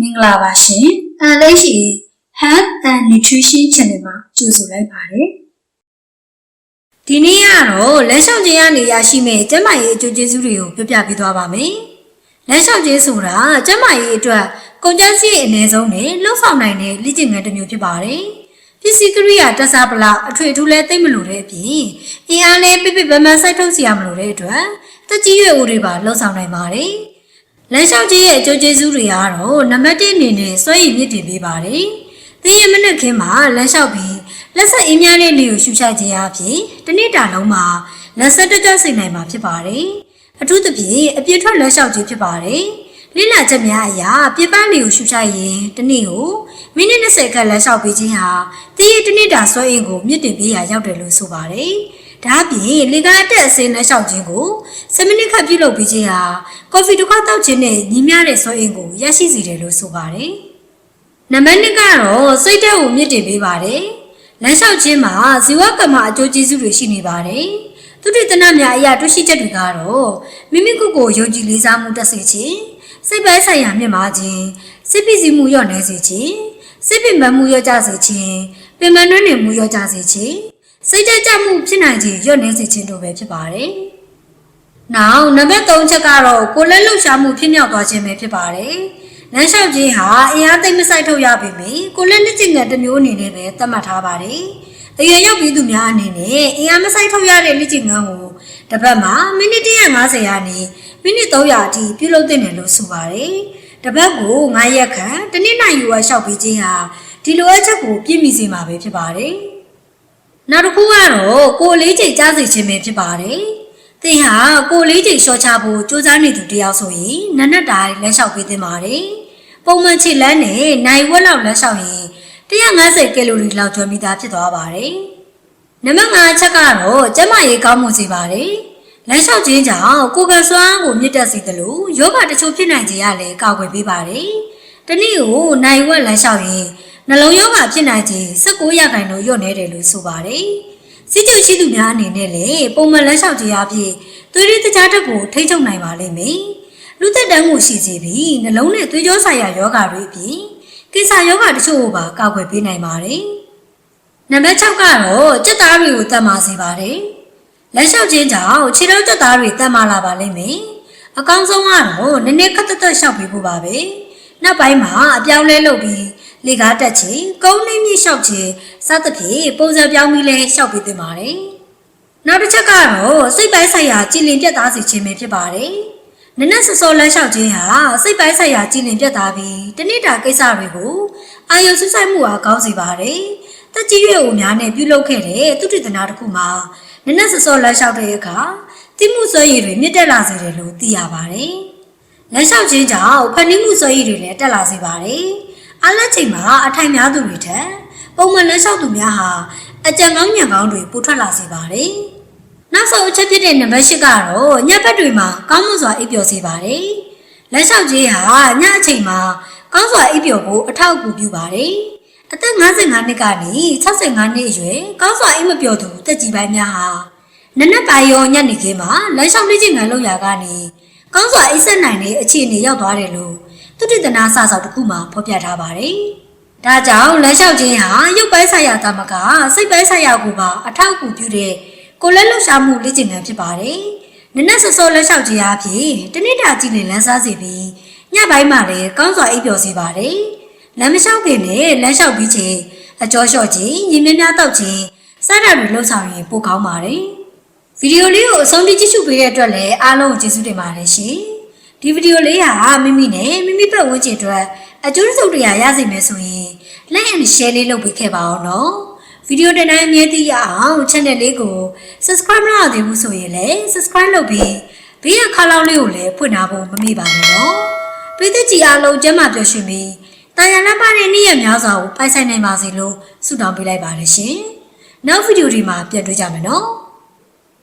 မင်္ဂလာပါရှင်။အန်လေးရှိ Health and Nutrition Channel မှာကြိုဆိုလိုက်ပါတယ်။ဒီနေ့ကတော့လက်လျှောက်ခြင်းကနေရရှိမဲ့ကျန်းမာရေးအကျိုးကျေးဇူးတွေကိုပြောပြပေးသွားပါမယ်။လက်လျှောက်ခြင်းဆိုတာကျန်းမာရေးအတွက်ကုန်ကျစရိတ်အနည်းဆုံးနဲ့လှုပ်ဆောင်နိုင်တဲ့လေ့ကျင့်ခန်းတစ်မျိုးဖြစ်ပါတယ်။ပစ္စည်းကရိယာတက်စားပလောက်အထွေထူးလဲသိမ့်မလို့တဲ့အပြင်အင်အားနဲ့ပြပြပန်းပန်းစိုက်ထုတ်စီရမလို့တဲ့အတွက်တက်ကြီးရွယ်ဦးတွေပါလှုပ်ဆောင်နိုင်ပါတယ်။ လမ်းလျှောက်ကြီးရဲ့အကျိုးကျေးဇူးတွေကတော့နံပါတ်1အနေနဲ့စွဲရည်မြင့်တင်ပေးပါတယ်။သင်ရဲ့မနက်ခင်းမှာလမ်းလျှောက်ပြီးလက်ဆက်အင်းများတဲ့လေကိုရှူချိုက်ခြင်းအပြင်တစ်နေ့တာလုံးမှာလက်ဆက်တက်ကြွစေနိုင်မှာဖြစ်ပါတယ်။အထူးသဖြင့်အပြည့်ထွက်လမ်းလျှောက်ခြင်းဖြစ်ပါတယ်။ လိလကျက်များအရာပြပန်းလေကိုရှူချိုက်ရင်တစ်နေ့ကိုမိနစ်20ခန့်လမ်းလျှောက်ပေးခြင်းဟာသင်ရဲ့တစ်နေ့တာစွဲအင်ကိုမြင့်တင်ပေးရာရောက်တယ်လို့ဆိုပါတယ်။ဒါအပြင်လေကားအတက်အစင်းလက်လျှောက်ခြင်းကို7မိနစ်ခန့်ပြုလုပ်ပြီးခြင်းဟာကော်ဖီတစ်ခွက်တောက်ခြင်းနဲ့ညီမျှတဲ့စွမ်းအင်ကိုရရှိစေတယ်လို့ဆိုပါတယ်။နံပါတ်2ကတော့စိတ်ဓာတ်ကိုမြင့်တင်ပေးပါတယ်။လမ်းလျှောက်ခြင်းမှာဇီဝကမ္မအကျိုးကျေးဇူးတွေရှိနေပါတယ်။သူတိတနများအရာတွေ့ရှိချက်တွေကတော့မိမိကိုယ်ကိုယုံကြည်လေးစားမှုတက်စေခြင်း စိတ်ပိုင်းဆိုင်ရာမြင့်မားခြင်းစိတ်ပစ္စည်းမှုလျော့နေစေခြင်းစိတ်ပင်ပန်းမှုလျော့ကျစေခြင်းပင်ပန်းနှွမ်းနေမှုလျော့ကျစေခြင်းစိတ်ကြကြမှုဖြစ်နိုင်ခြင်းလျော့နေစေခြင်းတို့ပဲဖြစ်ပါတယ်။နောက်နံပါတ်3ချက်ကတော့ကိုယ်လက်လှုပ်ရှားမှုဖြစ်မြောက်သွားခြင်းပဲဖြစ်ပါတယ်။လမ်းလျှောက်ခြင်းဟာအင်အားသိမ့်မဆိုင်ထုတ်ရပေမယ့်ကိုယ်လက်လက်ကျင်ငယ်တစ်မျိုးအနေနဲ့ပဲသတ်မှတ်ထားပါတယ်။အရွယ်ရောက်ပြီးသူများအနေနဲ့အင်အားမဆိုင်ထုတ်ရတဲ့လက်ကျင်ငန်းကို တစ်ပတ်မှာမိနစ်150ရာနေမိနစ်300အထိပြုလုပ်သင့်တယ်လို့ဆိုပါတယ်။တစ်ပတ်ကို9ရက်ခန့်တစ်နည်းနိုင်ယူဝလျှောက်ပြီးခြင်းဟာဒီလိုအပ်ချက်ကိုပြည့်မီစေမှာပဲဖြစ်ပါတယ်။နောက်တစ်ခုကတော့ကိုယ်လေးချိန်ကြားစီခြင်းပဲဖြစ်ပါတယ်။သင်ဟာကိုယ်လေးချိန်လျှော့ချဖို့စူးစမ်းနေသူတယောက်ဆိုရင်နက်နက်တိုင်းလက်လျှောက်ပေးသင့်ပါတယ်။ပုံမှန်ခြေလမ်းနဲ့နိုင်ဝက်လောက်လက်လျှောက်ရင်150ကီလိုရီလောက်ကျွမ်းမိသားဖြစ်သွားပါတယ်။ နံပါတ်5ချက်ကတော့ကျန်းမာရေးကောင်းမွန်စေပါတယ်။လက်လျှောက်ခြင်းကြောင့်ကိုယ်ကစွမ်းအားကိုမြင့်တက်စေသလိုယောဂတချို့ဖြစ်နိုင်ခြင်းရလည်းကာကွယ်ပေးပါတယ်။တနည်းကိုနိုင်ဝက်လက်လျှောက်ရင်နှလုံးယောဂဖြစ်နိုင်ခြင်း19ရာခိုင်နှုန်းလျော့နေတယ်လို့ဆိုပါတယ်။စီးကျုပ်ရှိသူများအနေနဲ့လည်းပုံမှန်လက်လျှောက်ကြရဖြင့်သွေးရည်တကြားတက်ကိုထိန်းချုပ်နိုင်ပါလိမ့်မယ်။လူသက်တမ်းကိုရှိစေပြီးနှလုံးနဲ့သွေးကြောဆိုင်ရာယောဂတွေအပြင်ကိစ္စယောဂတချို့ကိုပါကာကွယ်ပေးနိုင်ပါတယ်။ နံပါတ်6ကတော့စက်သားတွေကိုတတ်မာစေပါတယ်။လက်လျှောက်ခြင်းကြောင့်ခြေထောက်စက်သားတွေတတ်မာလာပါလိမ့်မယ်။အကောင်းဆုံးကတော့နည်းနည်းခက်သက်သက်လျှောက်ပေးဖို့ပါပဲ။နောက်ပိုင်းမှာအပြောင်းလဲလုပ်ပြီးလေကားတက်ခြင်းကုန်းနှင်းမြင့်လျှောက်ခြင်းစသဖြင့်ပုံစံပြောင်းပြီးလဲလျှောက်ပေးသင့်ပါတယ်။နောက်တစ်ချက်ကတော့စိတ်ပိုင်းဆိုင်ရာကြည်လင်ပြတ်သားစေခြင်းပဲဖြစ်ပါတယ်။နနက်စောစောလမ်းလျှောက်ခြင်းဟာစိတ်ပိုင်းဆိုင်ရာကြည်လင်ပြတ်သားပြီးတနေ့တာကိစ္စတွေကိုအာရုံစူးစိုက်မှုအားကောင်းစေပါတယ်။ တက်ကြီးရွယ်အိုများနဲ့ပြုလုပ်ခဲ့တဲ့သူတိတနာတစ်ခုမှာနနက်စောစောလမ်းလျှောက်တဲ့အခါတိမှုစွဲရည်တွေမြင့်တက်လာစေတယ်လို့သိရပါတယ်။လမ်းလျှောက်ခြင်းကြောင့်ဖန်တီးမှုစွဲရည်တွေလည်းတက်လာစေပါတယ်။အားလက်ချိန်မှာအထိုင်များသူတွေထက်ပုံမှန်လမ်းလျှောက်သူများဟာအကြံကောင်းညံကောင်းတွေပိုထွက်လာစေပါတယ်။နောက်ဆုံးအချက်ဖြစ်တဲ့နံပါတ်၈ကတော့ညဘက်တွေမှာကောင်းမွန်စွာအိပ်ပျော်စေပါတယ်။လက်လျှောက်ကြီးဟာညအချိန်မှာကောင်းစွာအိပ်ပျော်ဖို့အထောက်အကူပြုပါတယ်။ အသက်55နှစ်ကနေ65နှစ်အရွယ်ကောင်းစွာအိပ်မပျော်သူတက်ကြီးပိုင်းများဟာနနက်ပိုင်းရောညနေခင်းမှာလက်လျှောက်လေ့ကျင့်ခန်းလုပ်ရာကနေကောင်းစွာအိပ်ဆက်နိုင်တဲ့အခြေအနေရောက်သွားတယ်လို့သူတိတနာစာဆောင်တစ်ခုမှာဖော်ပြထားပါတယ်။ဒါကြောင့်လက်လျှောက်ခြင်းဟာရုပ်ပိုင်းဆိုင်ရာသမကစိတ်ပိုင်းဆိုင်ရာကိုပါအထောက်အကူပြုတဲ့ကိုယ်လက်လှုပ်ရှားမှုလေ့ကျင့်ခန်းဖြစ်ပါတယ်။နနက်စောစောလက်လျှောက်ခြင်းအပြင်တနေ့တာကြည့်လင်လန်းစားစေပြီးညပိုင်းမှာလည်းကောင်းစွာအိပ်ပျော်စေပါတယ်။ လမ်းမလျှောက်ခင်နဲ့လမ်းလျှောက်ပြီးခြင်းအကျော်လျှော့ခြင်းညီမင်းများတောက်ခြင်းစတာတွေလှုပ်ဆောင်ရင်ပိုကောင်းပါတယ်။ဗီဒီယိုလေးကိုအဆုံးထိကြည့်ရှုပေးတဲ့အတွက်လည်းအားလုံးကိုကျေးဇူးတင်ပါတယ်ရှင်။ဒီဗီဒီယိုလေးဟာမိမိနဲ့မိမိပတ်ဝန်းကျင်အတွက်အကျိုးစုံတရားရစေမယ်ဆိုရင် like and share လေးလုပ်ပေးခဲ့ပါအောင်နော်ဗီဒီယိုတင်တိုင်းအမြဲတမ်းရအောင် channel လေးကို subscribe မလုပ်သေးဘူးဆိုရင်လည်း subscribe လုပ်ပြီးဘေးရခါလောင်းလေးကိုလည်းဖွင့်ထားဖို့မမေ့ပါနဲ့နော်ပြည်သူကြီးအားလုံးကျမ်းမာပျော်ရွှင်ပြီး တာယာလမ်းပါတဲ့နေ့ရက်များစွာကိုပိုင်ဆိုင်နိုင်ပါစေလို့ဆုတောင်းပေးလိုက်ပါတယ်ရှင်နောက်ဗီဒီယိုဒီမှာပြန်တွေ့ကြမယ်နော်